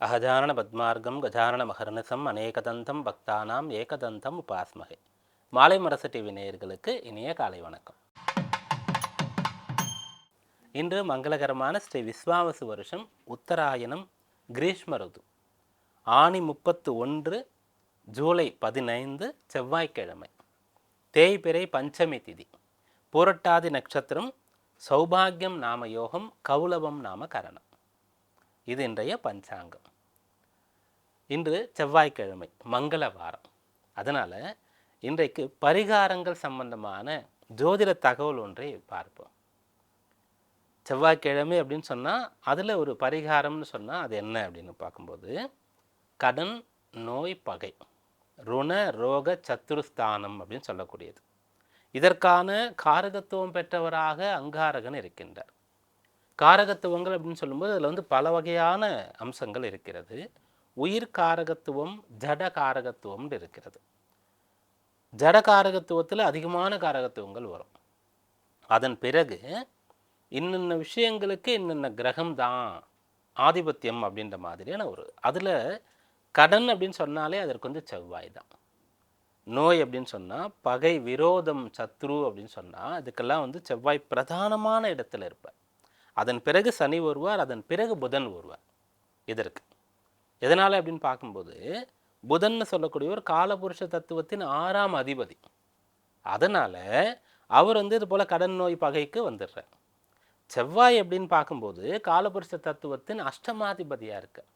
அகஜானன பத்மார்க்கம் கஜானன மகர்நிசம் அநேகதந்தம் பக்தானாம் ஏகதந்தம் உபாஸ்மகை. மாலை மரசு டிவி நேயர்களுக்கு இனிய காலை வணக்கம். இன்று மங்களகரமான ஸ்ரீ விஸ்வாவசு வருஷம் உத்தராயணம் கிரீஷ்ம ருது. ஆணி முப்பத்து ஒன்று ஜூலை பதினைந்து செவ்வாய்க்கிழமை. தேய்பிறை பஞ்சமி திதி. பூரட்டாதி நட்சத்திரம் சௌபாகியம் நாம யோகம் கௌலவம் நாம கரணம். இது இன்றைய பஞ்சாங்கம். இன்று செவ்வாய்க்கிழமை மங்கள வாரம். அதனால் இன்றைக்கு பரிகாரங்கள் சம்பந்தமான ஜோதிட தகவல் ஒன்றை பார்ப்போம். செவ்வாய்க்கிழமை அப்படின்னு சொன்னால் அதில் ஒரு பரிகாரம்னு சொன்னால் அது என்ன அப்படின்னு பார்க்கும்போது கடன் நோய் பகை ருண ரோக சத்துருஸ்தானம் அப்படின்னு சொல்லக்கூடியது. இதற்கான காரகத்துவம் பெற்றவராக அங்காரகன் இருக்கின்றார். காரகத்துவங்கள் அப்படின்னு சொல்லும்போது அதில் வந்து பல வகையான அம்சங்கள் இருக்கிறது. உயிர் காரகத்துவம் ஜட காரகத்துவம்னு இருக்கிறது. ஜட காரகத்துவத்தில் அதிகமான காரகத்துவங்கள் வரும். அதன் பிறகு இன்னென்ன விஷயங்களுக்கு இன்னென்ன கிரகம் தான் ஆதிபத்தியம் அப்படின்ற மாதிரியான ஒரு அதில் கடன் அப்படின்னு சொன்னாலே அதற்கு வந்து செவ்வாய் தான். நோய் அப்படின்னு சொன்னால் பகை விரோதம் சத்ரு அப்படின்னு சொன்னால் அதுக்கெல்லாம் வந்து செவ்வாய் பிரதானமான இடத்துல இருப்பார். அதன் பிறகு சனி வருவார் அதன் பிறகு புதன் வருவார். இதற்கு. எதனால் அப்படின்னு பார்க்கும்போது புதன்னு சொல்லக்கூடிய ஒரு காலபுருஷ தத்துவத்தின் ஆறாம் அதிபதி. அதனால் அவர் வந்து இது போல் கடன் நோய் பகைக்கு வந்துடுறார். செவ்வாய் அப்படின்னு பார்க்கும்போது காலபுருஷ தத்துவத்தின் அஷ்டமாதிபதியாக இருக்கார்.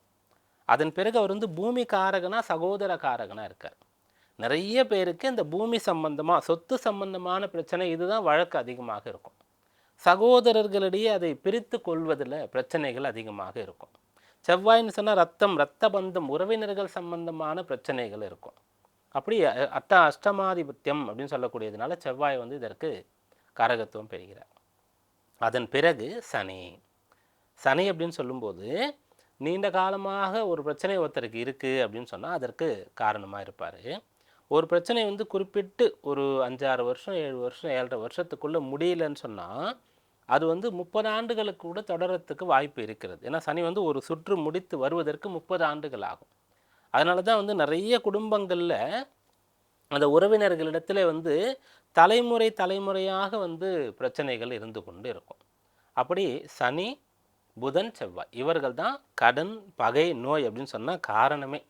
அதன் பிறகு அவர் வந்து பூமி காரகனா சகோதர காரகனாக இருக்கார். நிறைய பேருக்கு இந்த பூமி சம்பந்தமாக சொத்து சம்பந்தமான பிரச்சனை இதுதான் வழக்கு அதிகமாக இருக்கும். சகோதரர்களிடையே அதை பிரித்து கொள்வதில் பிரச்சனைகள் அதிகமாக இருக்கும். செவ்வாய்னு சொன்னால் ரத்தம் ரத்த பந்தம் உறவினர்கள் சம்பந்தமான பிரச்சனைகள் இருக்கும். அப்படி அத்த அட்ட அஷ்டமாதிபத்தியம் அப்படின்னு சொல்லக்கூடியதுனால செவ்வாய் வந்து இதற்கு காரகத்துவம் பெறுகிறார். அதன் பிறகு சனி. சனி அப்படின்னு சொல்லும்போது நீண்ட காலமாக ஒரு பிரச்சனை ஒருத்தருக்கு இருக்குது அப்படின்னு சொன்னால் அதற்கு காரணமாக இருப்பார். ஒரு பிரச்சனை வந்து குறிப்பிட்டு ஒரு அஞ்சாறு வருஷம் ஏழு வருஷம் ஏழரை வருஷத்துக்குள்ளே முடியலன்னு சொன்னால் அது வந்து முப்பது ஆண்டுகளுக்கு கூட தொடரத்துக்கு வாய்ப்பு இருக்கிறது. ஏன்னா சனி வந்து ஒரு சுற்று முடித்து வருவதற்கு முப்பது ஆண்டுகள் ஆகும். அதனால தான் வந்து நிறைய குடும்பங்களில் அந்த உறவினர்களிடத்துல வந்து தலைமுறை தலைமுறையாக வந்து பிரச்சனைகள் இருந்து கொண்டு இருக்கும். அப்படி சனி புதன் செவ்வாய் இவர்கள் தான் கடன் பகை நோய் அப்படின்னு சொன்னால் காரணமே.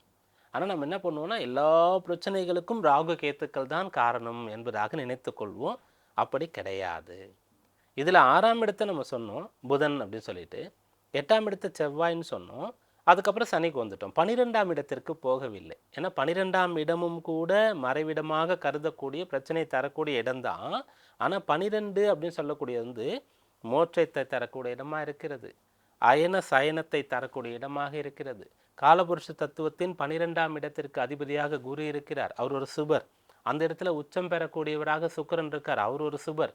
ஆனால் நம்ம என்ன பண்ணுவோம்னா எல்லா பிரச்சனைகளுக்கும் ராகு கேத்துக்கள் தான் காரணம் என்பதாக நினைத்து கொள்வோம். அப்படி கிடையாது. இதில் ஆறாம் இடத்தை நம்ம சொன்னோம் புதன் அப்படின்னு சொல்லிட்டு. எட்டாம் இடத்தை செவ்வாய்ன்னு சொன்னோம். அதுக்கப்புறம் சனிக்கு வந்துட்டோம். பனிரெண்டாம் இடத்திற்கு போகவில்லை. ஏன்னா பனிரெண்டாம் இடமும் கூட மறைவிடமாக கருதக்கூடிய பிரச்சனை தரக்கூடிய இடம்தான் ஆனால் பனிரெண்டு அப்படின்னு சொல்லக்கூடியது வந்து மோட்சத்தை தரக்கூடிய இடமா இருக்கிறது. அயன சயனத்தை தரக்கூடிய இடமாக இருக்கிறது. காலபுருஷ தத்துவத்தின் பனிரெண்டாம் இடத்திற்கு அதிபதியாக குரு இருக்கிறார். அவர் ஒரு சுபர். அந்த இடத்துல உச்சம் பெறக்கூடியவராக சுக்கிரன் இருக்கார். அவர் ஒரு சுபர்.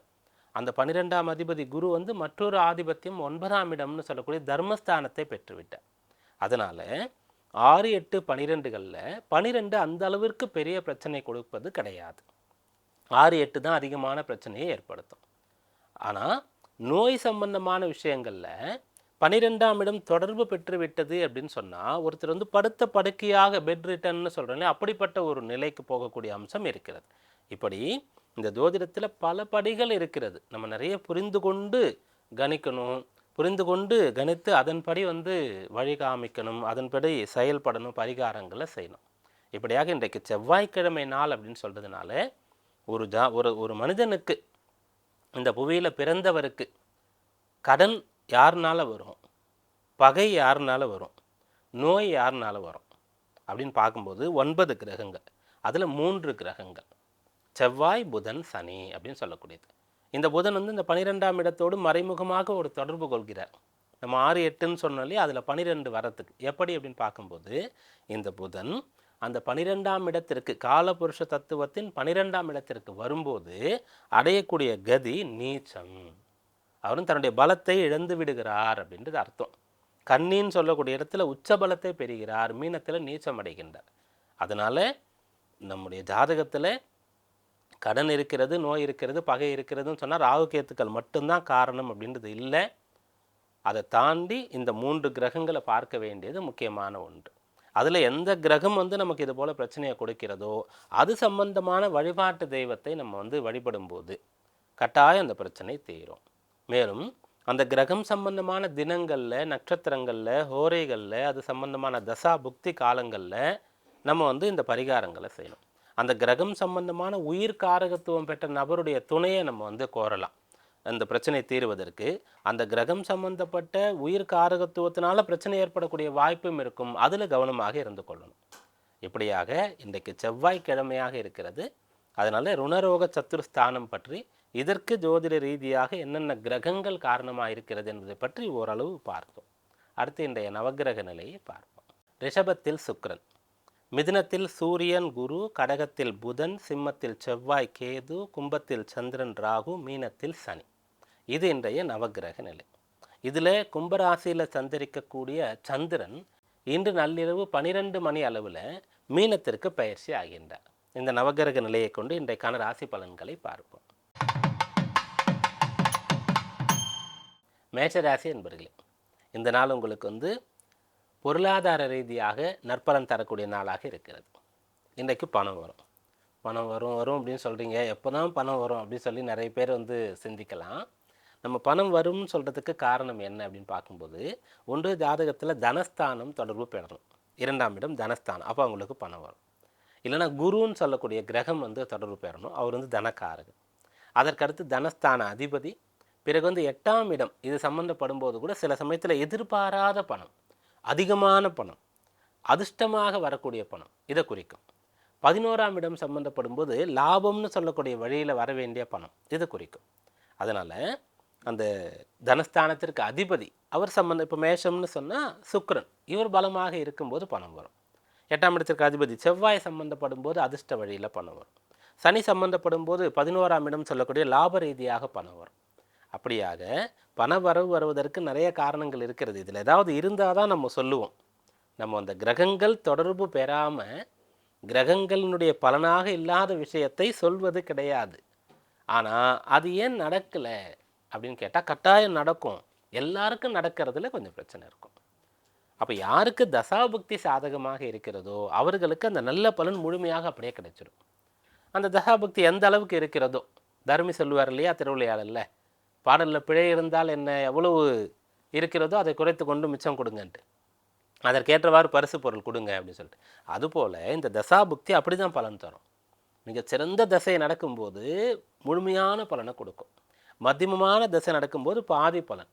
அந்த பனிரெண்டாம் அதிபதி குரு வந்து மற்றொரு ஆதிபத்தியம் ஒன்பதாம் இடம்னு சொல்லக்கூடிய தர்மஸ்தானத்தை பெற்றுவிட்டார். அதனால் ஆறு எட்டு பனிரெண்டுகளில் பனிரெண்டு அந்த அளவிற்கு பெரிய பிரச்சனை கொடுப்பது கிடையாது. ஆறு எட்டு தான் அதிகமான பிரச்சனையை ஏற்படுத்தும். ஆனால் நோய் சம்பந்தமான விஷயங்களில் பனிரெண்டாம் இடம் தொடர்பு பெற்று விட்டது அப்படின்னு சொன்னால் ஒருத்தர் வந்து படுத்த படுக்கையாக பெட் ரிட்டர்ன்னு சொல்கிறேன் அப்படிப்பட்ட ஒரு நிலைக்கு போகக்கூடிய அம்சம் இருக்கிறது. இப்படி இந்த ஜோதிடத்தில் பல படிகள் இருக்கிறது. நம்ம நிறைய புரிந்து கொண்டு கணிக்கணும். புரிந்து கொண்டு கணித்து அதன்படி வந்து வழி காமிக்கணும். அதன்படி செயல்படணும் பரிகாரங்களை செய்யணும். இப்படியாக இன்றைக்கு செவ்வாய்க்கிழமை நாள் அப்படின்னு சொல்கிறதுனால ஒரு ஜா ஒரு ஒரு மனிதனுக்கு இந்த புவியில் பிறந்தவருக்கு கடன் யாருனால வரும்? பகை யாருனால வரும்? நோய் யாருனால வரும்? அப்படின்னு பார்க்கும்போது ஒன்பது கிரகங்கள். அதில் மூன்று கிரகங்கள். செவ்வாய் புதன் சனி அப்படின்னு சொல்லக்கூடியது. இந்த புதன் வந்து இந்த பனிரெண்டாம் இடத்தோடு மறைமுகமாக ஒரு தொடர்பு கொள்கிறார். நம்ம ஆறு எட்டுன்னு சொன்னாலே அதில் பனிரெண்டு வரத்துக்கு. எப்படி அப்படின்னு பார்க்கும்போது இந்த புதன் அந்த பனிரெண்டாம் இடத்திற்கு காலபுருஷ தத்துவத்தின் பனிரெண்டாம் இடத்திற்கு வரும்போது அடையக்கூடிய கதி நீச்சம். அவரும் தன்னுடைய பலத்தை இழந்து விடுகிறார் அப்படின்றது அர்த்தம். கண்ணின்னு சொல்லக்கூடிய இடத்துல உச்ச பலத்தை பெறுகிறார். மீனத்தில் நீச்சம் அடைகின்றார். அதனால் நம்முடைய ஜாதகத்தில் கடன் இருக்கிறது நோய் இருக்கிறது பகை இருக்கிறதுன்னு சொன்னால் ராகு கேத்துக்கள் மட்டும்தான் காரணம் அப்படின்றது இல்லை. அதை தாண்டி இந்த மூன்று கிரகங்களை பார்க்க வேண்டியது முக்கியமான ஒன்று. அதில் எந்த கிரகம் வந்து நமக்கு இது போல் பிரச்சனையை கொடுக்கிறதோ அது சம்பந்தமான வழிபாட்டு தெய்வத்தை நம்ம வந்து வழிபடும்போது கட்டாயம் அந்த பிரச்சனை தீரும். மேலும் அந்த கிரகம் சம்பந்தமான தினங்களில் நட்சத்திரங்களில் ஹோரைகளில் அது சம்பந்தமான தசா புக்தி காலங்களில் நம்ம வந்து இந்த பரிகாரங்களை செய்யணும். அந்த கிரகம் சம்பந்தமான உயிர் காரகத்துவம் பெற்ற நபருடைய துணையை நம்ம வந்து கோரலாம். அந்த பிரச்சனை தீர்வதற்கு அந்த கிரகம் சம்பந்தப்பட்ட உயிர் காரகத்துவத்தினால பிரச்சனை ஏற்படக்கூடிய வாய்ப்பும் இருக்கும். அதில் கவனமாக இருந்து கொள்ளணும். இப்படியாக இன்றைக்கு செவ்வாய்க்கிழமையாக இருக்கிறது. அதனால் ருணரோக சத்துருஸ்தானம் பற்றி இதற்கு ஜோதிட ரீதியாக என்னென்ன கிரகங்கள் காரணமாக இருக்கிறது என்பதை பற்றி ஓரளவு பார்த்தோம். அடுத்து இன்றைய நவக்கிரக நிலையை பார்ப்போம். ரிஷபத்தில் சுக்ரன் மிதுனத்தில் சூரியன் குரு கடகத்தில் புதன் சிம்மத்தில் செவ்வாய் கேது கும்பத்தில் சந்திரன் ராகு மீனத்தில் சனி. இது இன்றைய நவக்கிரக நிலை. இதில் கும்பராசியில் சந்தரிக்கக்கூடிய சந்திரன் இன்று நள்ளிரவு பனிரெண்டு மணி அளவில் மீனத்திற்கு பயிற்சி ஆகின்றார். இந்த நவக்கிரக நிலையை கொண்டு இன்றைக்கான ராசி பலன்களை பார்ப்போம். மேஷராசி என்பர்களே இந்த நாள் உங்களுக்கு வந்து பொருளாதார ரீதியாக நற்பலன் தரக்கூடிய நாளாக இருக்கிறது. இன்றைக்கு பணம் வரும். பணம் வரும் வரும் அப்படின்னு சொல்கிறீங்க எப்போ தான் பணம் வரும் அப்படின்னு சொல்லி நிறைய பேர் வந்து சிந்திக்கலாம். நம்ம பணம் வரும்னு சொல்கிறதுக்கு காரணம் என்ன அப்படின்னு பார்க்கும்போது ஒன்று ஜாதகத்தில் தனஸ்தானம் தொடர்பு பெறணும். இரண்டாம் இடம் தனஸ்தானம். அப்போ அவங்களுக்கு பணம் வரும். இல்லைன்னா குருன்னு சொல்லக்கூடிய கிரகம் வந்து தொடர்பு பெறணும். அவர் வந்து தனக்காரர். அதற்கடுத்து தனஸ்தான அதிபதி. பிறகு வந்து எட்டாம் இடம். இது சம்மந்தப்படும் போது கூட சில சமயத்தில் எதிர்பாராத பணம். அதிகமான பணம் அதிர்ஷ்டமாக வரக்கூடிய பணம் இதை குறிக்கும். பதினோராம் இடம் சம்மந்தப்படும் போது லாபம்னு சொல்லக்கூடிய வழியில் வர வேண்டிய பணம் இதை குறிக்கும். அதனால் அந்த தனஸ்தானத்திற்கு அதிபதி அவர் சம்பந்தம் இப்போ மேஷம்னு சொன்னால் சுக்ரன் இவர் பலமாக இருக்கும்போது பணம் வரும். எட்டாம் இடத்திற்கு அதிபதி செவ்வாய் சம்பந்தப்படும் போது அதிர்ஷ்ட வழியில் பணம் வரும். சனி சம்பந்தப்படும் போது பதினோராம் இடம் சொல்லக்கூடிய லாப ரீதியாக பணம் வரும். அப்படியாக பண வரவு வருவதற்கு நிறைய காரணங்கள் இருக்கிறது. இதில் ஏதாவது இருந்தால் தான் நம்ம சொல்லுவோம். நம்ம அந்த கிரகங்கள் தொடர்பு பெறாமல் கிரகங்களினுடைய பலனாக இல்லாத விஷயத்தை சொல்வது கிடையாது. ஆனால் அது ஏன் நடக்கலை அப்படின்னு கேட்டால் கட்டாயம் நடக்கும். எல்லாருக்கும் நடக்கிறதுல கொஞ்சம் பிரச்சனை இருக்கும். அப்போ யாருக்கு தசாபுக்தி சாதகமாக இருக்கிறதோ அவர்களுக்கு அந்த நல்ல பலன் முழுமையாக அப்படியே கிடைச்சிடும் அந்த தசாபுக்தி எந்த அளவுக்கு இருக்கிறதோ தர்மி சொல்லுவார் இல்லையா திருவிளையாடல்ல? பாடலில் பிழை இருந்தால் என்ன எவ்வளவு இருக்கிறதோ அதை குறைத்து கொண்டு மிச்சம் கொடுங்கன்ட்டு. அதற்கேற்றவாறு பரிசு பொருள் கொடுங்க அப்படின்னு சொல்லிட்டு. அதுபோல் இந்த தசாபுக்தி அப்படி தான் பலன் தரும். மிக சிறந்த தசை நடக்கும்போது முழுமையான பலனை கொடுக்கும். மத்தியமமான திசை நடக்கும்போது பாதி பலன்.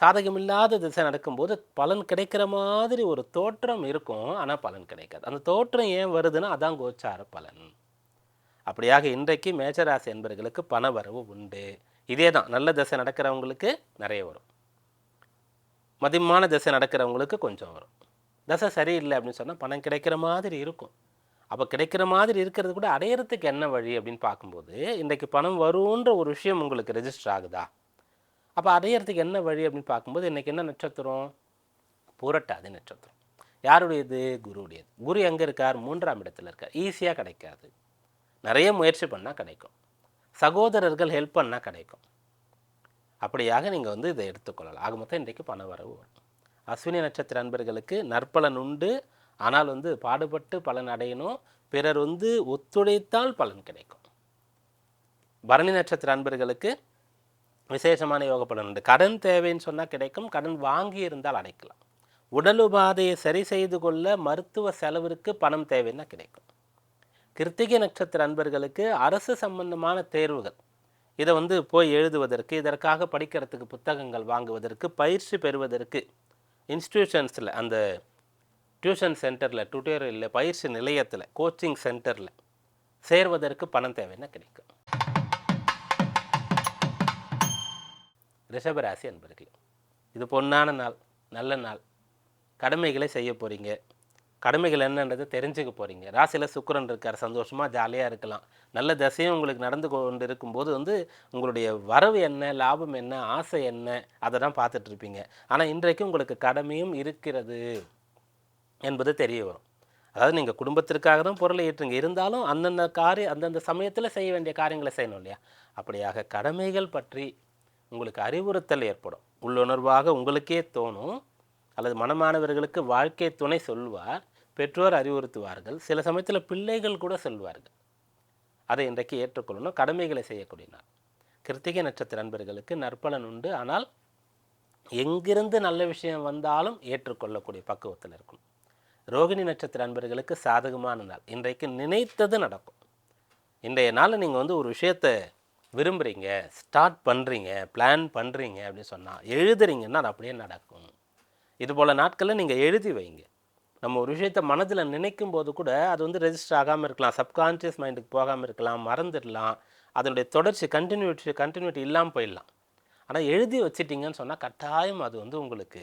சாதகமில்லாத திசை நடக்கும்போது பலன் கிடைக்கிற மாதிரி ஒரு தோற்றம் இருக்கும் ஆனால் பலன் கிடைக்காது. அந்த தோற்றம் ஏன் வருதுன்னா அதான் கோச்சார பலன். அப்படியாக இன்றைக்கு மேச்சராசி என்பர்களுக்கு பண வரவு உண்டு. இதே தான் நல்ல திசை நடக்கிறவங்களுக்கு நிறைய வரும். மதியமான திசை நடக்கிறவங்களுக்கு கொஞ்சம் வரும். தசை சரியில்லை அப்படின்னு சொன்னால் பணம் கிடைக்கிற மாதிரி இருக்கும். அப்போ கிடைக்கிற மாதிரி இருக்கிறது கூட அடையிறதுக்கு என்ன வழி அப்படின்னு பார்க்கும்போது இன்றைக்கு பணம் வரும்ன்ற ஒரு விஷயம் உங்களுக்கு ரெஜிஸ்டர் ஆகுதா? அப்போ அடையிறதுக்கு என்ன வழி அப்படின்னு பார்க்கும்போது இன்றைக்கி என்ன நட்சத்திரம்? புரட்டாது நட்சத்திரம். யாருடையது? குருவுடையது. குரு எங்கே இருக்கார்? மூன்றாம் இடத்துல இருக்கார். ஈஸியாக கிடைக்காது. நிறைய முயற்சி பண்ணால் கிடைக்கும். சகோதரர்கள் ஹெல்ப் பண்ணால் கிடைக்கும். அப்படியாக நீங்கள் வந்து இதை எடுத்துக்கொள்ளலாம் ஆக மொத்தம் இன்றைக்கு பண வரவு வரும். அஸ்வினி நட்சத்திர அன்பர்களுக்கு நற்பலன் உண்டு. ஆனால் வந்து பாடுபட்டு பலன் அடையணும். பிறர் வந்து ஒத்துழைத்தால் பலன் கிடைக்கும். பரணி நட்சத்திர அன்பர்களுக்கு விசேஷமான யோக பலன் உண்டு. கடன் தேவைன்னு சொன்னால் கிடைக்கும். கடன் வாங்கி இருந்தால் அடைக்கலாம். உடல் உபாதையை சரி செய்து கொள்ள மருத்துவ செலவிற்கு பணம் தேவைன்னா கிடைக்கும். கிருத்திகை நட்சத்திர அன்பர்களுக்கு அரசு சம்பந்தமான தேர்வுகள். இதை வந்து போய் எழுதுவதற்கு இதற்காக படிக்கிறதுக்கு புத்தகங்கள் வாங்குவதற்கு பயிற்சி பெறுவதற்கு இன்ஸ்டிடியூஷன்ஸில் அந்த டியூஷன் சென்டரில் டுட்டோரியலில் பயிற்சி நிலையத்தில் கோச்சிங் சென்டரில் சேர்வதற்கு பணம் தேவைன்னா கிடைக்கும்? ரிஷபராசி அன்பர்களே இது பொன்னான நாள் நல்ல நாள். கடமைகளை செய்ய போகிறீங்க கடமைகள் என்னன்றதை தெரிஞ்சுக்க போகிறீங்க ராசியில் சுக்கரன் இருக்கார் சந்தோஷமாக ஜாலியாக இருக்கலாம். நல்ல தசையும் உங்களுக்கு நடந்து கொண்டு இருக்கும்போது வந்து உங்களுடைய வரவு என்ன லாபம் என்ன ஆசை என்ன அதை தான் பார்த்துட்ருப்பீங்க ஆனால் இன்றைக்கு உங்களுக்கு கடமையும் இருக்கிறது என்பது தெரிய வரும். அதாவது நீங்கள் குடும்பத்திற்காக தான் பொருளை ஏற்றுங்க. இருந்தாலும் அந்தந்த காரிய அந்தந்த சமயத்தில் செய்ய வேண்டிய காரியங்களை செய்யணும் இல்லையா? அப்படியாக கடமைகள் பற்றி உங்களுக்கு அறிவுறுத்தல் ஏற்படும். உள்ளுணர்வாக உங்களுக்கே தோணும். அல்லது மனமானவர்களுக்கு வாழ்க்கை துணை சொல்வார். பெற்றோர் அறிவுறுத்துவார்கள். சில சமயத்தில் பிள்ளைகள் கூட சொல்வார்கள். அதை இன்றைக்கு ஏற்றுக்கொள்ளணும். கடமைகளை செய்யக்கூடிய நாள். கிருத்திகை நட்சத்திர நண்பர்களுக்கு நற்பலன் உண்டு. ஆனால் எங்கிருந்து நல்ல விஷயம் வந்தாலும் ஏற்றுக்கொள்ளக்கூடிய பக்குவத்தில் இருக்கும் ரோகிணி நட்சத்திர நண்பர்களுக்கு சாதகமான நாள். இன்றைக்கு நினைத்தது நடக்கும். இன்றைய நாளில் நீங்கள் வந்து ஒரு விஷயத்தை விரும்புகிறீங்க ஸ்டார்ட் பண்ணுறீங்க பிளான் பண்ணுறீங்க அப்படின்னு சொன்னால் எழுதுறீங்கன்னா அது அப்படியே நடக்கும். இது போல் நாட்களில் நீங்கள் எழுதி வைங்க. நம்ம ஒரு விஷயத்தை மனதில் நினைக்கும் போது கூட அது வந்து ரெஜிஸ்டர் ஆகாமல் இருக்கலாம். சப்கான்ஷியஸ் மைண்டுக்கு போகாமல் இருக்கலாம். மறந்துடலாம். அதனுடைய தொடர்ச்சி கண்டினியூட்டி கண்டினியூட்டி இல்லாமல் போயிடலாம். ஆனால் எழுதி வச்சிட்டிங்கன்னு சொன்னால் கட்டாயம் அது வந்து உங்களுக்கு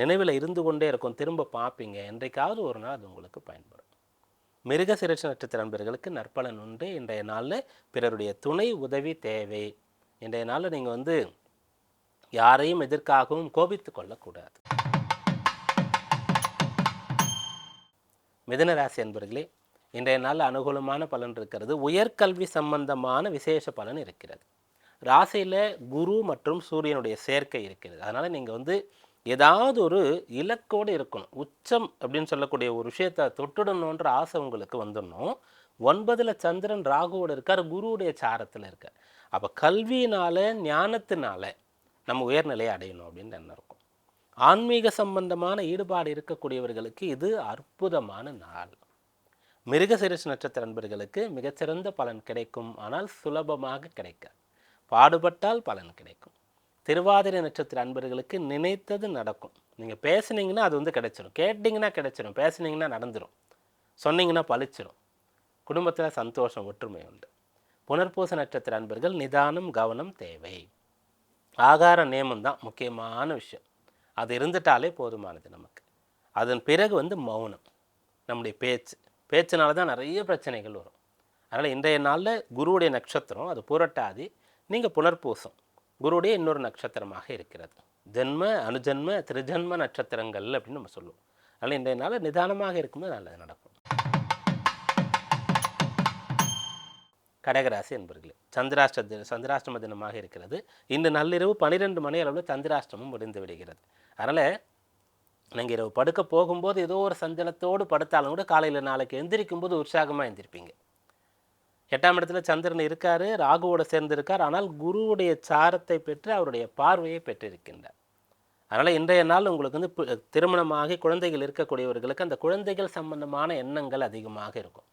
நினைவில் இருந்து கொண்டே இருக்கும். திரும்ப பார்ப்பீங்க. என்றைக்காவது ஒரு நாள் அது உங்களுக்கு பயன்படும். மிருக சிறச்சி நட்சத்திர நண்பர்களுக்கு நற்பலன் உண்டு. இன்றைய நாளில் பிறருடைய துணை உதவி தேவை. இன்றைய நாளில் நீங்கள் வந்து யாரையும் எதிர்க்காகவும் கோபித்து கொள்ளக்கூடாது. மிதனராசி அன்பர்களே இன்றைய நாள் அனுகூலமான பலன் இருக்கிறது. உயர்கல்வி சம்பந்தமான விசேஷ பலன் இருக்கிறது. ராசியில் குரு மற்றும் சூரியனுடைய சேர்க்கை இருக்கிறது. அதனால் நீங்கள் வந்து ஏதாவது ஒரு இலக்கோடு இருக்கணும். உச்சம் அப்படின்னு சொல்லக்கூடிய ஒரு விஷயத்தை தொட்டுடணுன்ற ஆசை உங்களுக்கு வந்துடணும். ஒன்பதில் சந்திரன் ராகுவோடு இருக்கார் குருவுடைய சாரத்தில் இருக்கார். அப்போ கல்வியினால ஞானத்தினால நம்ம உயர்நிலையை அடையணும் அப்படின்னு என்ன இருக்கும். ஆன்மீக சம்பந்தமான ஈடுபாடு இருக்கக்கூடியவர்களுக்கு இது அற்புதமான நாள். மிருகசிரிஷ் நட்சத்திர அன்பர்களுக்கு மிகச்சிறந்த பலன் கிடைக்கும். ஆனால் சுலபமாக கிடைக்காது. பாடுபட்டால் பலன் கிடைக்கும். திருவாதிரை நட்சத்திர அன்பர்களுக்கு நினைத்தது நடக்கும். நீங்கள் பேசுனீங்கன்னா அது வந்து கிடைச்சிரும். கேட்டிங்கன்னா கிடைச்சிரும். பேசுனீங்கன்னா நடந்துடும் சொன்னீங்கன்னா பளிச்சிரும் குடும்பத்தில் சந்தோஷம் ஒற்றுமை உண்டு. புனர்பூச நட்சத்திர அன்பர்கள் நிதானம் கவனம் தேவை. ஆகார நியமம் தான் முக்கியமான விஷயம். அது இருந்துட்டாலே போதுமானது நமக்கு. அதன் பிறகு வந்து மௌனம் நம்முடைய பேச்சு. பேச்சுனால தான் நிறைய பிரச்சனைகள் வரும். அதனால் இன்றைய நாளில் குருவுடைய நட்சத்திரம் அது புரட்டாதி நீங்கள் புனர்பூசம். குருவுடைய இன்னொரு நட்சத்திரமாக இருக்கிறது. ஜென்ம அனுஜன்ம திருஜன்ம நட்சத்திரங்கள் அப்படின்னு நம்ம சொல்லுவோம். அதனால் இன்றைய நாளில் நிதானமாக இருக்கும்போது நல்லது நடக்கும். கடகராசி என்பர்களே சந்திராஷ்ட சந்திராஷ்டம தினமாக இருக்கிறது. இன்று நள்ளிரவு பன்னிரெண்டு மணி அளவில் சந்திராஷ்டமம் முடிந்து விடுகிறது. அதனால் நீங்கள் இரவு படுக்க போகும்போது ஏதோ ஒரு சஞ்சலத்தோடு படுத்தாலும் கூட காலையில் நாளைக்கு எந்திரிக்கும் போது உற்சாகமாக எந்திரிப்பீங்க. எட்டாம் இடத்துல சந்திரன் இருக்கார் ராகுவோடு சேர்ந்திருக்கார் ஆனால் குருவுடைய சாரத்தை பெற்று அவருடைய பார்வையை பெற்றிருக்கின்றார். அதனால் இன்றைய நாள் உங்களுக்கு வந்து திருமணமாகி குழந்தைகள் இருக்கக்கூடியவர்களுக்கு அந்த குழந்தைகள் சம்பந்தமான எண்ணங்கள் அதிகமாக இருக்கும்.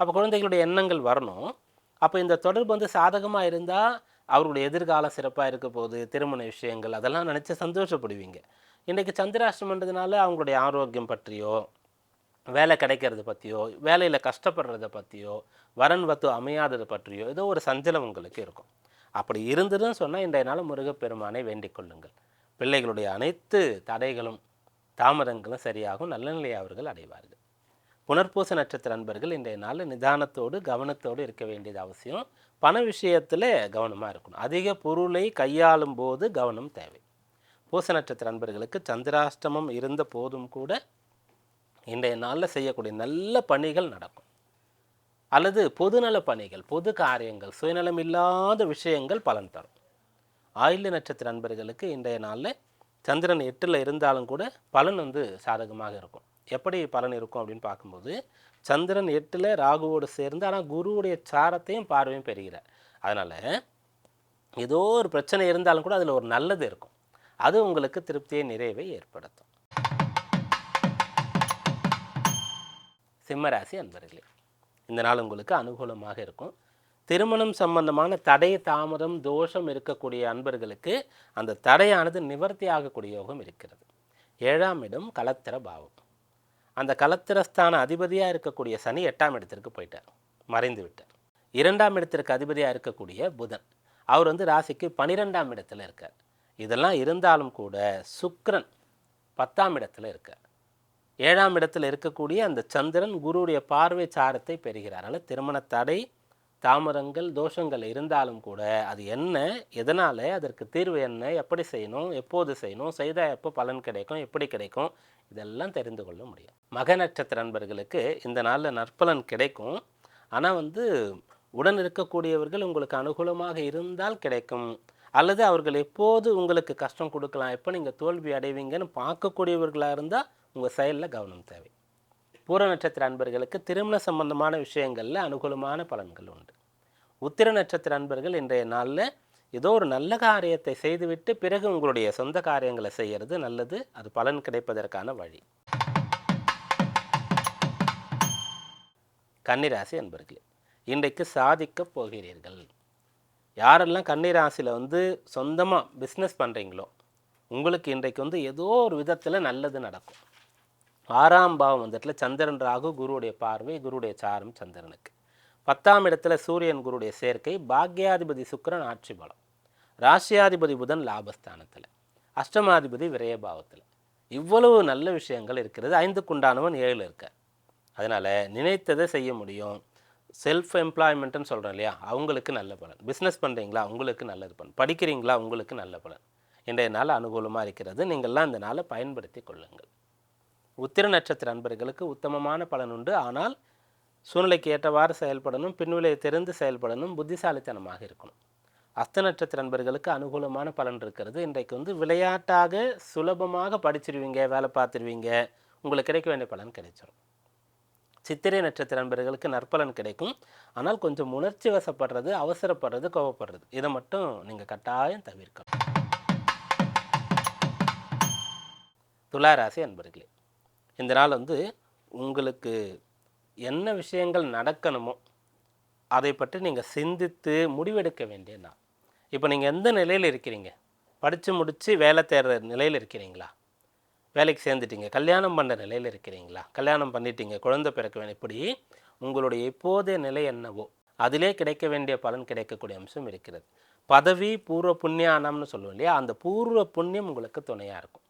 அப்போ குழந்தைகளுடைய எண்ணங்கள் வரணும். அப்போ இந்த தொடர்பு வந்து சாதகமாக இருந்தால் அவருடைய எதிர்காலம் சிறப்பாக இருக்க போகுது திருமண விஷயங்கள் அதெல்லாம் நினச்சி சந்தோஷப்படுவீங்க. இன்றைக்கி சந்திராஷ்டமன்றதுனால அவங்களுடைய ஆரோக்கியம் பற்றியோ வேலை கிடைக்கிறது பற்றியோ வேலையில் கஷ்டப்படுறத பற்றியோ வரன் வத்து அமையாதது பற்றியோ ஏதோ ஒரு சஞ்சலம் உங்களுக்கு இருக்கும். அப்படி இருந்ததுன்னு சொன்னால் இன்றைய நாள் முருகப்பெருமானை வேண்டிக் கொள்ளுங்கள். பிள்ளைகளுடைய அனைத்து தடைகளும் தாமதங்களும் சரியாகும் நல்ல நிலையை அவர்கள் அடைவார்கள். புனர்பூச நட்சத்திர நண்பர்கள் இன்றைய நாளில் நிதானத்தோடு கவனத்தோடு இருக்க வேண்டியது அவசியம். பண விஷயத்தில் கவனமாக இருக்கணும். அதிக பொருளை கையாளும் போது கவனம் தேவை. பூச நட்சத்திர நண்பர்களுக்கு சந்திராஷ்டமம் இருந்த போதும் கூட இன்றைய நாளில் செய்யக்கூடிய நல்ல பணிகள் நடக்கும். அல்லது பொதுநல பணிகள் பொது காரியங்கள் சுயநலம் இல்லாத விஷயங்கள் பலன் தரும். ஆயுள்ய நட்சத்திர நண்பர்களுக்கு இன்றைய நாளில் சந்திரன் எட்டில் இருந்தாலும் கூட பலன் வந்து சாதகமாக இருக்கும். எப்படி பலன் இருக்கும் அப்படின்னு பார்க்கும்போது சந்திரன் எட்டில் ராகுவோடு சேர்ந்து ஆனால் குருவுடைய சாரத்தையும் பார்வையும் பெறுகிறார். அதனால் ஏதோ ஒரு பிரச்சனை இருந்தாலும் கூட அதில் ஒரு நல்லது இருக்கும். அது உங்களுக்கு திருப்தியை நிறைவை ஏற்படுத்தும். சிம்மராசி அன்பர்களே இந்த நாள் உங்களுக்கு அனுகூலமாக இருக்கும். திருமணம் சம்பந்தமான தடை தாமதம் தோஷம் இருக்கக்கூடிய அன்பர்களுக்கு அந்த தடையானது நிவர்த்தி ஆகக்கூடிய யோகம் இருக்கிறது. ஏழாம் இடம் கலத்திர பாவம். அந்த கலத்திரஸ்தான அதிபதியாக இருக்கக்கூடிய சனி எட்டாம் இடத்திற்கு போயிட்டார். மறைந்து விட்டார். இரண்டாம் இடத்திற்கு அதிபதியாக இருக்கக்கூடிய புதன் அவர் வந்து ராசிக்கு பனிரெண்டாம் இடத்துல இருக்கார். இதெல்லாம் இருந்தாலும் கூட சுக்ரன் பத்தாம் இடத்துல இருக்கார். ஏழாம் இடத்துல இருக்கக்கூடிய அந்த சந்திரன் குருவுடைய பார்வை சாரத்தை பெறுகிறார். அதனால் திருமண தடை தாமரங்கள் தோஷங்கள் இருந்தாலும் கூட அது என்ன எதனால் அதற்கு தீர்வு என்ன எப்படி செய்யணும் எப்போது செய்யணும் செய்தால் எப்போ பலன் கிடைக்கும் எப்படி கிடைக்கும் இதெல்லாம் தெரிந்து கொள்ள முடியும். மக நட்சத்திர நண்பர்களுக்கு இந்த நாளில் நற்பலன் கிடைக்கும். ஆனால் வந்து உடன் இருக்கக்கூடியவர்கள் உங்களுக்கு அனுகூலமாக இருந்தால் கிடைக்கும். அல்லது அவர்கள் எப்போது உங்களுக்கு கஷ்டம் கொடுக்கலாம் எப்போ நீங்கள் தோல்வி அடைவீங்கன்னு பார்க்கக்கூடியவர்களாக இருந்தால் உங்கள் செயலில் கவனம் தேவை. பூர நட்சத்திர அன்பர்களுக்கு திருமண சம்பந்தமான விஷயங்களில் அனுகூலமான பலன்கள் உண்டு. உத்திர நட்சத்திர அன்பர்கள் இன்றைய நாளில் ஏதோ ஒரு நல்ல காரியத்தை செய்துவிட்டு பிறகு உங்களுடைய சொந்த காரியங்களை செய்கிறது நல்லது அது பலன் கிடைப்பதற்கான வழி. கன்னிராசி அன்பர்களே இன்றைக்கு சாதிக்கப் போகிறீர்கள். யாரெல்லாம் கன்னிராசியில் வந்து சொந்தமாக பிஸ்னஸ் பண்ணுறீங்களோ உங்களுக்கு இன்றைக்கு வந்து ஏதோ ஒரு விதத்தில் நல்லது நடக்கும். ஆறாம் பாவம் வந்துட்டுல சந்திரன் ராகு குருவுடைய பார்வை குருவுடைய சாரம் சந்திரனுக்கு. பத்தாம் இடத்துல சூரியன் குருடைய சேர்க்கை பாக்யாதிபதி சுக்கிரன் ஆட்சி பலம். ராசியாதிபதி புதன் லாபஸ்தானத்தில் அஷ்டமாதிபதி விரயபாவத்தில். இவ்வளவு நல்ல விஷயங்கள் இருக்கிறது. ஐந்துக்குண்டானவன் ஏழு இருக்க அதனால் நினைத்ததை செய்ய முடியும். செல்ஃப் எம்ப்ளாய்மெண்ட்டுன்னு சொல்கிறோம் இல்லையா? அவங்களுக்கு நல்ல பலன். பிஸ்னஸ் பண்ணுறீங்களா உங்களுக்கு நல்லது பலன். படிக்கிறீங்களா? உங்களுக்கு நல்ல பலன். இன்றைய நாள் அனுகூலமாக இருக்கிறது. நீங்கள்லாம் இந்த நாளை பயன்படுத்தி கொள்ளுங்கள். உத்திர நட்சத்திர நண்பர்களுக்கு உத்தமமான பலன் உண்டு. ஆனால் சூழ்நிலைக்கு ஏற்றவாறு செயல்படணும். பின்விலையை தெரிந்து செயல்படணும். புத்திசாலித்தனமாக இருக்கணும். அஸ்த நட்சத்திர நண்பர்களுக்கு அனுகூலமான பலன் இருக்கிறது. இன்றைக்கு வந்து விளையாட்டாக சுலபமாக படிச்சிருவீங்க வேலை பார்த்துருவீங்க. உங்களுக்கு கிடைக்க வேண்டிய பலன் கிடைச்சிடும் சித்திரை நட்சத்திர நண்பர்களுக்கு நற்பலன் கிடைக்கும். ஆனால் கொஞ்சம் உணர்ச்சி வசப்படுறது அவசரப்படுறது கோவப்படுறது. இதை மட்டும் நீங்கள் கட்டாயம் தவிர்க்கணும். துளாராசி அன்பர்களே இந்த நாள் வந்து உங்களுக்கு என்ன விஷயங்கள் நடக்கணுமோ அதை பற்றி நீங்கள் சிந்தித்து முடிவெடுக்க வேண்டிய நாள். இப்போ நீங்கள் எந்த நிலையில் இருக்கிறீங்க? படித்து முடித்து வேலை தேடுற நிலையில் இருக்கிறீங்களா? வேலைக்கு சேர்ந்துட்டீங்க. கல்யாணம் பண்ணுற நிலையில் இருக்கிறீங்களா? கல்யாணம் பண்ணிட்டீங்க. குழந்தை பிறக்க வேண்டிய இப்படி உங்களுடைய இப்போதைய நிலை என்னவோ அதிலே கிடைக்க வேண்டிய பலன் கிடைக்கக்கூடிய அம்சம் இருக்கிறது. பதவி பூர்வ புண்ணியானம்னு சொல்லுவோம் இல்லையா? அந்த பூர்வ புண்ணியம் உங்களுக்கு துணையாக இருக்கும்.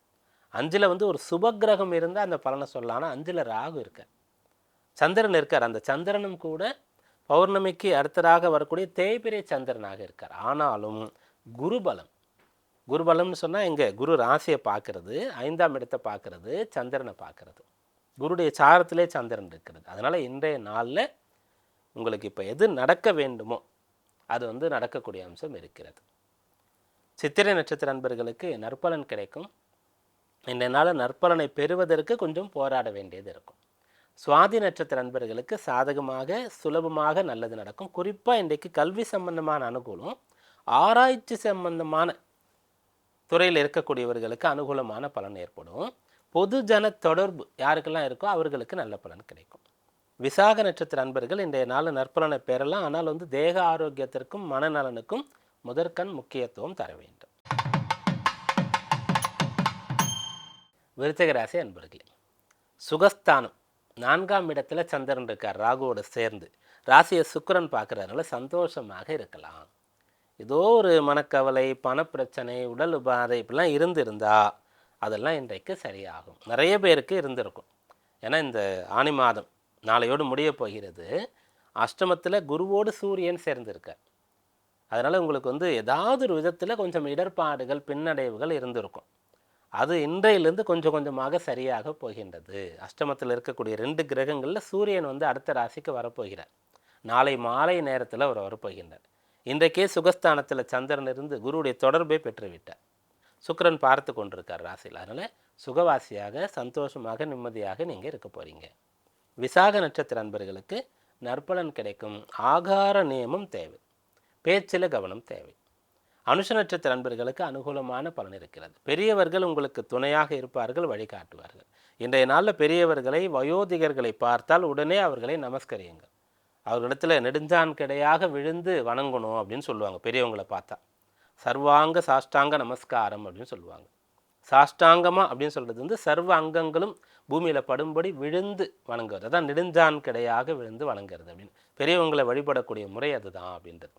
அஞ்சில் வந்து ஒரு சுபகிரகம் இருந்தால் அந்த பலனை சொல்லலாம். ஆனால் அஞ்சில் ராகு இருக்கார். சந்திரன் இருக்கார். அந்த சந்திரனும் கூட பௌர்ணமிக்கு அடுத்ததாக வரக்கூடிய தேய்பிரை சந்திரனாக இருக்கார். ஆனாலும் குருபலம் குருபலம்னு சொன்னால் எங்கே குரு ராசியை பார்க்கறது ஐந்தாம் இடத்தை பார்க்கறது சந்திரனை பார்க்கறது. குருடைய சாரத்திலே சந்திரன் இருக்கிறது. அதனால் இன்றைய நாளில் உங்களுக்கு இப்போ எது நடக்க வேண்டுமோ அது வந்து நடக்கக்கூடிய அம்சம் இருக்கிறது. சித்திரை நட்சத்திர நண்பர்களுக்கு நற்பலன் கிடைக்கும். இன்றைய நாளில் நற்பலனை பெறுவதற்கு கொஞ்சம் போராட வேண்டியது இருக்கும். சுவாதி நட்சத்திர நண்பர்களுக்கு சாதகமாக சுலபமாக நல்லது நடக்கும். குறிப்பாக இன்றைக்கு கல்வி சம்பந்தமான அனுகூலம் ஆராய்ச்சி சம்பந்தமான துறையில் இருக்கக்கூடியவர்களுக்கு அனுகூலமான பலன் ஏற்படும். பொதுஜன தொடர்பு யாருக்கெல்லாம் இருக்கோ அவர்களுக்கு நல்ல பலன் கிடைக்கும். விசாக நட்சத்திர அன்பர்கள் இன்றைய நாள் நற்பலனை பெறலாம். ஆனால் வந்து தேக ஆரோக்கியத்திற்கும் மனநலனுக்கும் முதற்கண் முக்கியத்துவம் தர வேண்டும். விருச்சிக அன்பர்களே சுகஸ்தானம். நான்காம் இடத்துல சந்திரன் இருக்கார் ராகுவோட சேர்ந்து. ராசியை சுக்கரன் பார்க்குறதுனால சந்தோஷமாக இருக்கலாம். ஏதோ ஒரு மனக்கவலை பணப்பிரச்சனை உடல் உபாதை இப்படிலாம் இருந்திருந்தா அதெல்லாம் இன்றைக்கு சரியாகும். நிறைய பேருக்கு இருந்திருக்கும். ஏன்னா இந்த ஆனி மாதம் நாளையோடு முடிய போகிறது. அஷ்டமத்தில் குருவோடு சூரியன் சேர்ந்திருக்கார். அதனால் உங்களுக்கு வந்து ஏதாவது ஒரு விதத்தில் கொஞ்சம் இடர்பாடுகள் பின்னடைவுகள் இருந்திருக்கும். அது இன்றையிலிருந்து கொஞ்சம் கொஞ்சமாக சரியாக போகின்றது. அஷ்டமத்தில் இருக்கக்கூடிய ரெண்டு கிரகங்களில் சூரியன் வந்து அடுத்த ராசிக்கு வரப்போகிறார். நாளை மாலை நேரத்தில் அவர் வரப்போகின்றார். இன்றைக்கே சுகஸ்தானத்தில் சந்திரன் இருந்து குருவுடைய தொடர்பை பெற்றுவிட்டார். சுக்கிரன் பார்த்து கொண்டிருக்கார் ராசியில். அதனால் சுகவாசியாக சந்தோஷமாக நிம்மதியாக நீங்கள் இருக்க போகிறீங்க விசாக நட்சத்திர அன்பர்களுக்கு நற்பலன் கிடைக்கும். ஆகார நியமம் தேவை. பேச்சில் கவனம் தேவை. அனுஷ நட்சத்திர அன்பர்களுக்கு அனுகூலமான பலன் இருக்கிறது. பெரியவர்கள் உங்களுக்கு துணையாக இருப்பார்கள் வழிகாட்டுவார்கள். இன்றைய நாளில் பெரியவர்களை வயோதிகர்களை பார்த்தால் உடனே அவர்களை நமஸ்கரியுங்கள். அவர்களிடத்தில் நெடுஞ்சான் கிடையாக விழுந்து வணங்கணும் அப்படின்னு சொல்லுவாங்க பெரியவங்களை பார்த்தா. சர்வாங்க சாஷ்டாங்க நமஸ்காரம் அப்படின்னு சொல்லுவாங்க. சாஷ்டாங்கமாக அப்படின்னு சொல்கிறது வந்து சர்வ அங்கங்களும் பூமியில் படும்படி விழுந்து வணங்குறது அதான் நெடுஞ்சான் கிடையாக விழுந்து வணங்குறது அப்படின்னு. பெரியவங்களை வழிபடக்கூடிய முறை அதுதான் அப்படின்றது.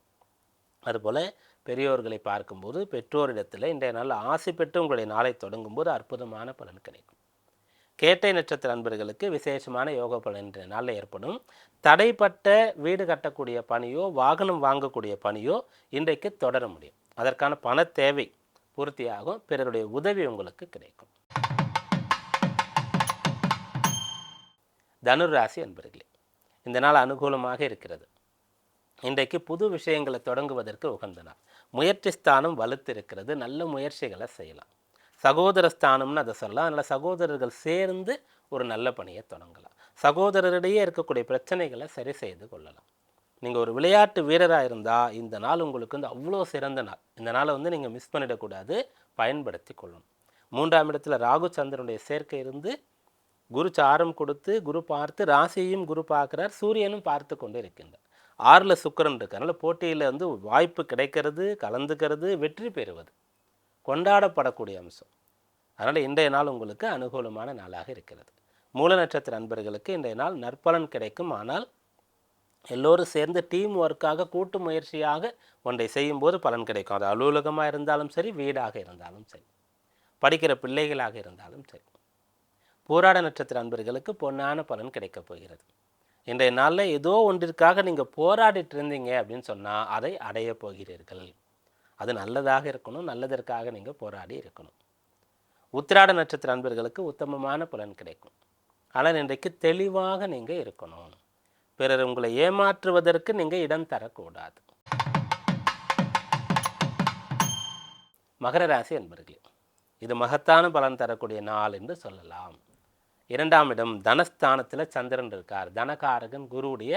அதுபோல் பெரியோர்களை பார்க்கும்போது பெற்றோரிடத்தில் இன்றைய நாள் ஆசை பெற்று உங்களுடைய நாளை தொடங்கும்போது அற்புதமான பலன் கிடைக்கும். கேட்டை நட்சத்திர அன்பர்களுக்கு விசேஷமான யோக பலன் இன்றைய நாளில் ஏற்படும். தடைப்பட்ட வீடு கட்டக்கூடிய பணியோ வாகனம் வாங்கக்கூடிய பணியோ இன்றைக்கு தொடர முடியும். அதற்கான பண தேவை பூர்த்தியாகும். பிறருடைய உதவி உங்களுக்கு கிடைக்கும். தனுர் ராசி அன்பர்களே இந்த நாள் அனுகூலமாக இருக்கிறது. இன்றைக்கு புது விஷயங்களை தொடங்குவதற்கு உகந்த நாள் முயற்சி ஸ்தானம் வலுத்திருக்கிறது நல்ல முயற்சிகளை செய்யலாம். சகோதர ஸ்தானம்னு அதை சொல்லலாம். அதனால் சகோதரர்கள் சேர்ந்து ஒரு நல்ல பணியை தொடங்கலாம். சகோதரரிடையே இருக்கக்கூடிய பிரச்சனைகளை சரி செய்து கொள்ளலாம். நீங்கள் ஒரு விளையாட்டு வீரராக இருந்தால் இந்த நாள் உங்களுக்கு வந்து அவ்வளோ சிறந்த நாள். இந்த நாளை வந்து நீங்கள் மிஸ் பண்ணிடக்கூடாது. பயன்படுத்தி கொள்ளணும். மூன்றாம் இடத்துல ராகு சந்திரனுடைய சேர்க்கை இருந்து குரு சாரம் கொடுத்து குரு பார்த்து ராசியையும் குரு பார்க்குறார். சூரியனும் பார்த்து கொண்டு இருக்கின்றார் ஆறில் சுக்கிரன் இருக்கு. அதனால் போட்டியில் வந்து வாய்ப்பு கிடைக்கிறது கலந்துக்கிறது வெற்றி பெறுவது. கொண்டாடப்படக்கூடிய அம்சம். அதனால் இன்றைய நாள் உங்களுக்கு அனுகூலமான நாளாக இருக்கிறது. மூல நட்சத்திர அன்பர்களுக்கு இன்றைய நாள் நற்பலன் கிடைக்கும். ஆனால் எல்லோரும் சேர்ந்து டீம் ஒர்க்காக கூட்டு முயற்சியாக ஒன்றை செய்யும்போது பலன் கிடைக்கும். அது அலுவலகமாக இருந்தாலும் சரி வீடாக இருந்தாலும் சரி. படிக்கிற பிள்ளைகளாக இருந்தாலும் சரி. போராட நட்சத்திர அன்பர்களுக்கு பொன்னான பலன் கிடைக்கப் போகிறது. இன்றைய நாளில் ஏதோ ஒன்றிற்காக நீங்கள் போராடிட்டு இருந்தீங்க அப்படின்னு சொன்னால் அதை அடைய போகிறீர்கள். அது நல்லதாக இருக்கணும் நல்லதற்காக நீங்கள் போராடி இருக்கணும். உத்திராட நட்சத்திர அன்பர்களுக்கு உத்தமமான பலன் கிடைக்கும். ஆனால் இன்றைக்கு தெளிவாக நீங்கள் இருக்கணும். பிறர் உங்களை ஏமாற்றுவதற்கு நீங்கள் இடம் தரக்கூடாது. மகர ராசி அன்பர்களே இது மகத்தான பலன் தரக்கூடிய நாள் என்று சொல்லலாம். இரண்டாம் இடம் தனஸ்தானத்தில் சந்திரன் இருக்கார். தனகாரகன் குருவுடைய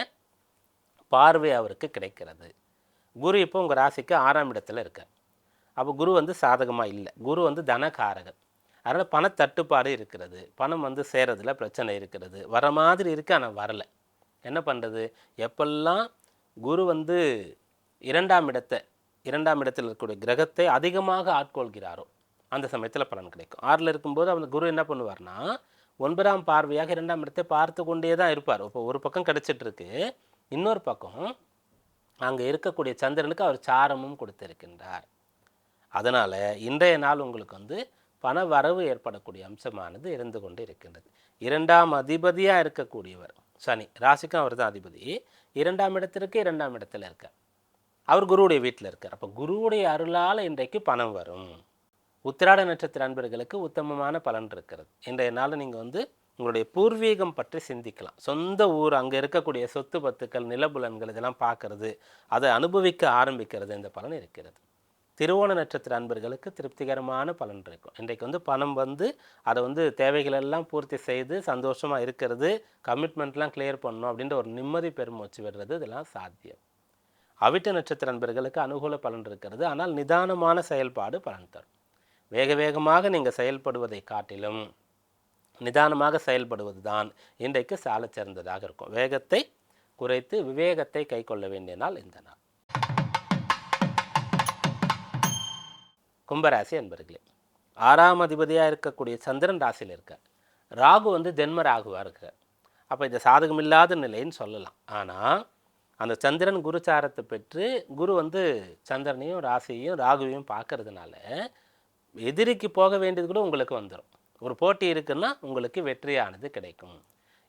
பார்வை அவருக்கு கிடைக்கிறது. குரு இப்போ உங்கள் ராசிக்கு ஆறாம் இடத்துல இருக்கார். அப்போ குரு வந்து சாதகமாக இல்லை. குரு வந்து தனகாரகன். அதனால் பணத்தட்டுப்பாடு இருக்கிறது. பணம் வந்து சேரதில் பிரச்சனை இருக்கிறது. வர மாதிரி இருக்குது ஆனால் வரலை. என்ன பண்ணுறது எப்பெல்லாம் குரு வந்து இரண்டாம் இடத்தை இரண்டாம் இடத்தில் இருக்கக்கூடிய கிரகத்தை அதிகமாக ஆட்கொள்கிறாரோ அந்த சமயத்தில் பலன் கிடைக்கும். ஆறில் இருக்கும்போது அந்த குரு என்ன பண்ணுவார்னா ஒன்பதாம் பார்வையாக இரண்டாம் இடத்தை பார்த்து கொண்டே தான் இருப்பார். இப்போ ஒரு பக்கம் கிடச்சிட்ருக்கு இன்னொரு பக்கம் அங்கே இருக்கக்கூடிய சந்திரனுக்கு அவர் சாரமும் கொடுத்திருக்கின்றார். அதனால் இன்றைய நாள் உங்களுக்கு வந்து பண வரவு ஏற்படக்கூடிய அம்சமானது இருந்து கொண்டு இருக்கின்றது. இரண்டாம் அதிபதியாக இருக்கக்கூடியவர் சனி ராசிக்கும் அவர் தான் அதிபதி. இரண்டாம் இடத்திற்கு இரண்டாம் இடத்துல இருக்கார். அவர் குருவுடைய வீட்டில் இருக்கார். அப்போ குருவுடைய அருளால் இன்றைக்கு பணம் வரும். உத்திராட நட்சத்திர அன்பர்களுக்கு உத்தமமான பலன் இருக்கிறது. இன்றைய நாளில் நீங்கள் வந்து உங்களுடைய பூர்வீகம் பற்றி சிந்திக்கலாம். சொந்த ஊர் அங்கே இருக்கக்கூடிய சொத்து பத்துக்கள் நிலபுலன்கள் இதெல்லாம் பார்க்கறது அதை அனுபவிக்க ஆரம்பிக்கிறது இந்த பலன் இருக்கிறது. திருவோண நட்சத்திர அன்பர்களுக்கு திருப்திகரமான பலன் இருக்கும். இன்றைக்கு வந்து பணம் வந்து அதை வந்து தேவைகளெல்லாம் பூர்த்தி செய்து சந்தோஷமாக இருக்கிறது கமிட்மெண்ட்லாம் கிளியர் பண்ணணும் அப்படின்ற ஒரு நிம்மதி பெருமூச்சு விடுறது இதெல்லாம் சாத்தியம். அவிட்ட நட்சத்திர அன்பர்களுக்கு அனுகூல பலன் இருக்கிறது. ஆனால் நிதானமான செயல்பாடு பலன் தரும். வேக வேகமாக நீங்கள் செயல்படுவதை காட்டிலும் நிதானமாக செயல்படுவது தான் இன்றைக்கு சாலச் சிறந்ததாக இருக்கும். வேகத்தை குறைத்து விவேகத்தை கைக்கொள்ள வேண்டிய நாள் இந்த நாள். கும்பராசி அன்பர்களே ஆறாம் அதிபதியாக இருக்கக்கூடிய சந்திரன் ராசியில் இருக்கார். ராகு வந்து ஜென்ம ராகுவாக இருக்கிறார் அப்போ இது சாதகமில்லாத நிலைன்னு சொல்லலாம். ஆனால் அந்த சந்திரன் குருச்சாரத்தை பெற்று குரு வந்து சந்திரனையும் ராசியையும் ராகுவையும் பார்க்கறதுனால எதிரிக்கு போக வேண்டியது கூட உங்களுக்கு வந்துடும் ஒரு போட்டி இருக்குன்னா உங்களுக்கு வெற்றியானது கிடைக்கும்.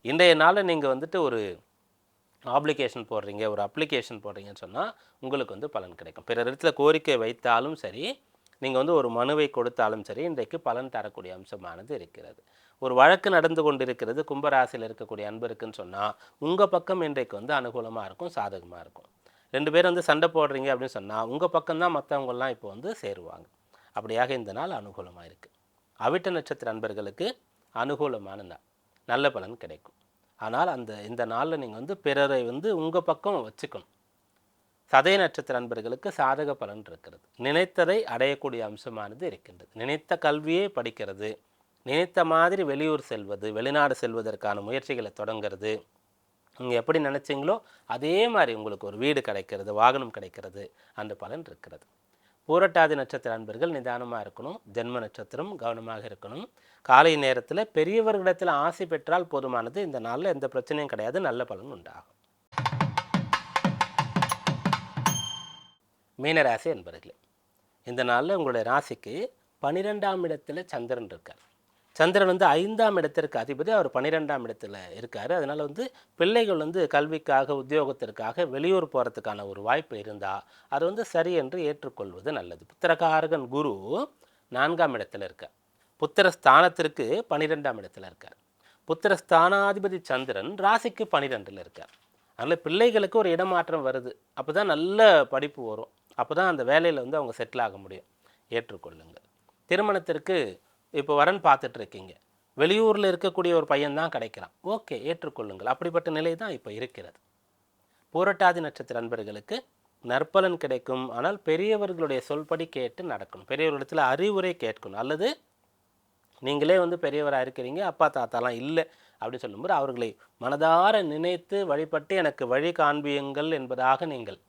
இன்றைய நாளில் நீங்கள் வந்துட்டு ஒரு ஆப்ளிகேஷன் போடுறீங்க ஒரு அப்ளிகேஷன் போடுறீங்கன்னு சொன்னால் உங்களுக்கு வந்து பலன் கிடைக்கும். பிற இடத்துல கோரிக்கை வைத்தாலும் சரி நீங்கள் வந்து ஒரு மனுவை கொடுத்தாலும் சரி இன்றைக்கு பலன் தரக்கூடிய அம்சமானது இருக்கிறது. ஒரு வழக்கு நடந்து கொண்டு இருக்கிறது கும்பராசியில் இருக்கக்கூடிய அன்பருக்குன்னு சொன்னால் உங்கள் பக்கம் இன்றைக்கு வந்து அனுகூலமாக இருக்கும் சாதகமாக இருக்கும். ரெண்டு பேரும் வந்து சண்டை போடுறீங்க அப்படின்னு சொன்னால் உங்கள் பக்கம்தான் மற்றவங்கெல்லாம் இப்போ வந்து சேருவாங்க. அப்படியாக இந்த நாள் அனுகூலமாக இருக்குது அவிட்ட நட்சத்திர அன்பர்களுக்கு அனுகூலமான நாள். நல்ல பலன் கிடைக்கும். ஆனால் அந்த இந்த நாளில் நீங்கள் வந்து பிறரை வந்து உங்கள் பக்கம் வச்சுக்கணும். சதய நட்சத்திர அன்பர்களுக்கு சாதக பலன் இருக்கிறது. நினைத்ததை அடையக்கூடிய அம்சமானது இருக்கின்றது. நினைத்த கல்வியே படிக்கிறது. நினைத்த மாதிரி வெளியூர் செல்வது வெளிநாடு செல்வதற்கான முயற்சிகளை தொடங்கிறது. நீங்கள் எப்படி நினச்சிங்களோ அதே மாதிரி உங்களுக்கு ஒரு வீடு கிடைக்கிறது வாகனம் கிடைக்கிறது அந்த பலன் இருக்கிறது. பூரட்டாதி நட்சத்திர அன்பர்கள் நிதானமாக இருக்கணும் ஜென்ம நட்சத்திரம் கவனமாக இருக்கணும். காலை நேரத்தில் பெரியவர்களிடத்தில் ஆசை பெற்றால் போதுமானது. இந்த நாளில் எந்த பிரச்சனையும் கிடையாது. நல்ல பலன் உண்டாகும். மீனராசி அன்பர்களே இந்த நாளில் உங்களுடைய ராசிக்கு பனிரெண்டாம் இடத்துல சந்திரன் இருக்கார். சந்திரன் வந்து ஐந்தாம் இடத்திற்கு அதிபதி அவர் பன்னிரெண்டாம் இடத்துல இருக்கார். அதனால் வந்து பிள்ளைகள் வந்து கல்விக்காக உத்தியோகத்திற்காக வெளியூர் போகிறதுக்கான ஒரு வாய்ப்பு இருந்தால் அது வந்து சரி என்று ஏற்றுக்கொள்வது நல்லது. புத்திரகாரகன் குரு நான்காம் இடத்துல இருக்கார். புத்திர ஸ்தானத்திற்கு பன்னிரெண்டாம் இடத்துல இருக்கார். புத்திர ஸ்தானாதிபதி சந்திரன் ராசிக்கு பன்னிரெண்டில் இருக்கார். அதனால் பிள்ளைகளுக்கு ஒரு இடமாற்றம் வருது. அப்போ தான் நல்ல படிப்பு வரும். அப்போ தான் அந்த வேலையில் வந்து அவங்க செட்டில் ஆக முடியும். ஏற்றுக்கொள்ளுங்கள். திருமணத்திற்கு இப்போ வரன் பார்த்துட்டு இருக்கீங்க வெளியூரில் இருக்கக்கூடிய ஒரு பையன்தான் கிடைக்கிறான். ஓகே ஏற்றுக்கொள்ளுங்கள். அப்படிப்பட்ட நிலை தான் இப்போ இருக்கிறது. பூரட்டாதி நட்சத்திர நண்பர்களுக்கு நற்பலன் கிடைக்கும். ஆனால் பெரியவர்களுடைய சொல்படி கேட்டு நடக்கணும். பெரியவர்களிடத்தில் அறிவுரை கேட்கணும். அல்லது நீங்களே வந்து பெரியவராக இருக்கிறீங்க அப்பா தாத்தாலாம் இல்லை அப்படின்னு சொல்லும்போது அவர்களை மனதார நினைத்து வழிபட்டு எனக்கு வழி காண்பியுங்கள் என்பதாக நீங்கள்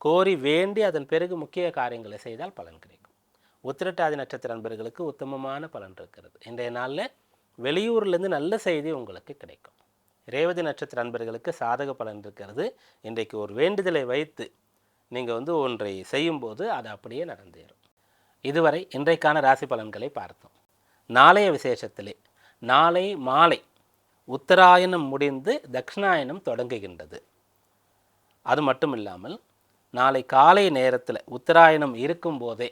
கோரி வேண்டி அதன் பிறகு முக்கிய காரியங்களை செய்தால் பலன் கிடைக்கும். உத்திரட்டாதி நட்சத்திர நண்பர்களுக்கு உத்தமமான பலன் இருக்கிறது. இன்றைய நாளில் வெளியூர்லேருந்து நல்ல செய்தி உங்களுக்கு கிடைக்கும். ரேவதி நட்சத்திர நண்பர்களுக்கு சாதக பலன் இருக்கிறது. இன்றைக்கு ஒரு வேண்டுதலை வைத்து நீங்கள் வந்து ஒன்றை செய்யும்போது அது அப்படியே நடந்தேறும். இதுவரை இன்றைக்கான ராசி பலன்களை பார்த்தோம். நாளைய விசேஷத்திலே நாளை மாலை உத்தராயணம் முடிந்து தக்ஷணாயனம் தொடங்குகின்றது. அது மட்டும் இல்லாமல் நாளை காலை நேரத்தில் உத்தராயணம் இருக்கும்போதே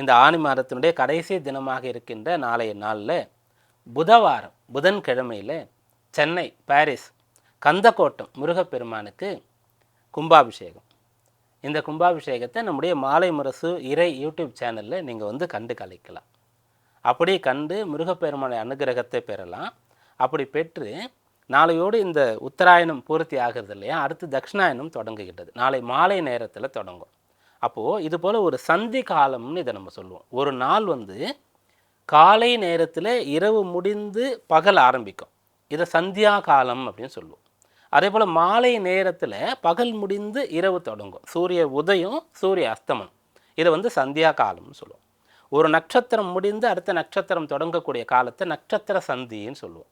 இந்த ஆணி மாதத்தினுடைய கடைசி தினமாக இருக்கின்ற நாளைய நாளில் புதவாரம் புதன்கிழமையில் சென்னை பாரிஸ் கந்தக்கோட்டம் முருகப்பெருமானுக்கு கும்பாபிஷேகம். இந்த கும்பாபிஷேகத்தை நம்முடைய மாலை முரசு இறை யூடியூப் சேனலில் நீங்கள் வந்து கண்டு கலைக்கலாம் அப்படி கண்டு முருகப்பெருமானை அனுகிரகத்தை பெறலாம். அப்படி பெற்று நாளையோடு இந்த உத்தராயணம் பூர்த்தி ஆகிறது இல்லையா? அடுத்து தட்சிணாயனம் தொடங்குகின்றது. நாளை மாலை நேரத்தில் தொடங்கும். அப்போது இது போல் ஒரு சந்தி காலம்னு இதை நம்ம சொல்லுவோம். ஒரு நாள் வந்து காலை நேரத்தில் இரவு முடிந்து பகல் ஆரம்பிக்கும். இதை சந்தியா காலம் அப்படின்னு சொல்லுவோம். அதே போல் மாலை நேரத்தில் பகல் முடிந்து இரவு தொடங்கும். சூரிய உதயம் சூரிய அஸ்தமனம். இதை வந்து சந்தியா காலம்னு சொல்லுவோம். ஒரு நட்சத்திரம் முடிந்து அடுத்த நட்சத்திரம் தொடங்கக்கூடிய காலத்தை நட்சத்திர சந்தின்னு சொல்லுவோம்.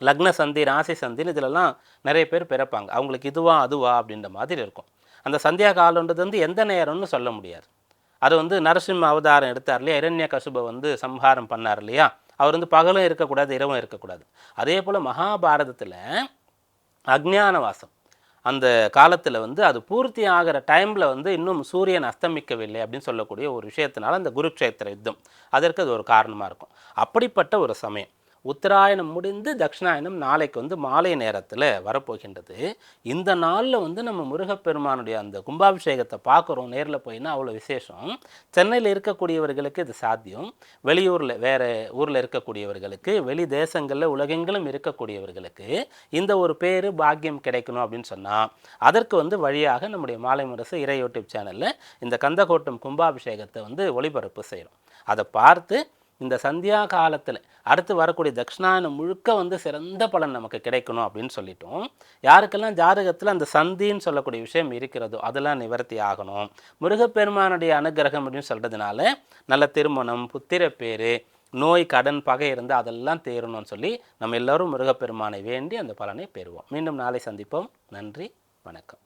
லக்ன சந்தி ராசி சந்தின்னு இதிலெல்லாம் நிறைய பேர் பிறப்பாங்க. அவங்களுக்கு இதுவா அதுவா அப்படின்ற மாதிரி இருக்கும். அந்த சந்தியா காலன்றது வந்து எந்த நேரம்னு சொல்ல முடியாது. அது வந்து நரசிம்ம அவதாரம் எடுத்தார் இல்லையா? இரண்ய கசுபை வந்து சம்ஹாரம் பண்ணார் இல்லையா? அவர் வந்து பகலும் இருக்கக்கூடாது இரவும் இருக்கக்கூடாது. அதே போல் மகாபாரதத்தில் அக்ஞானவாசம். அந்த காலத்தில் வந்து அது பூர்த்தி ஆகிற டைமில் வந்து இன்னும் சூரியன் அஸ்தமிக்கவில்லை அப்படின்னு சொல்லக்கூடிய ஒரு விஷயத்தினால அந்த குருக்ஷேத்திர யுத்தம். அதற்கு அது ஒரு காரணமாக இருக்கும். அப்படிப்பட்ட ஒரு சமயம். உத்தராயணம் முடிந்து தட்சிணாயனம் நாளைக்கு வந்து மாலை நேரத்தில் வரப்போகின்றது. இந்த நாளில் வந்து நம்ம முருகப்பெருமானுடைய அந்த கும்பாபிஷேகத்தை பார்க்குறோம். நேரில் போயின்னா அவ்வளோ விசேஷம்? சென்னையில் இருக்கக்கூடியவர்களுக்கு இது சாத்தியம். வெளியூரில் வேறு ஊரில் இருக்கக்கூடியவர்களுக்கு வெளி தேசங்களில் உலகெங்கிலும் இருக்கக்கூடியவர்களுக்கு இந்த ஒரு பேர் பாக்கியம் கிடைக்கணும் அப்படின்னு சொன்னால் அதற்கு வந்து வழியாக நம்முடைய மாலை முரசு இறை யூடியூப் சேனலில் இந்த கந்தகோட்டம் கும்பாபிஷேகத்தை வந்து ஒளிபரப்பு செய்கிறோம் அதை பார்த்து இந்த சந்தியா காலத்தில் அடுத்து வரக்கூடிய தட்சிணாயனம் முழுக்க வந்து சிறந்த பலன் நமக்கு கிடைக்கணும் அப்படின்னு சொல்லிட்டோம். யாருக்கெல்லாம் ஜாதகத்தில் அந்த சந்தின்னு சொல்லக்கூடிய விஷயம் இருக்கிறதோ அதெல்லாம் நிவர்த்தி ஆகணும். முருகப்பெருமானுடைய அனுகிரகம் அப்படின்னு சொல்கிறதுனால நல்ல திருமணம் புத்திர பேர் நோய் கடன் பகை இருந்து அதெல்லாம் தேரணும்னு சொல்லி நம்ம எல்லோரும் முருகப்பெருமானை வேண்டி அந்த பலனை பெறுவோம். மீண்டும் நாளை சந்திப்போம். நன்றி வணக்கம்.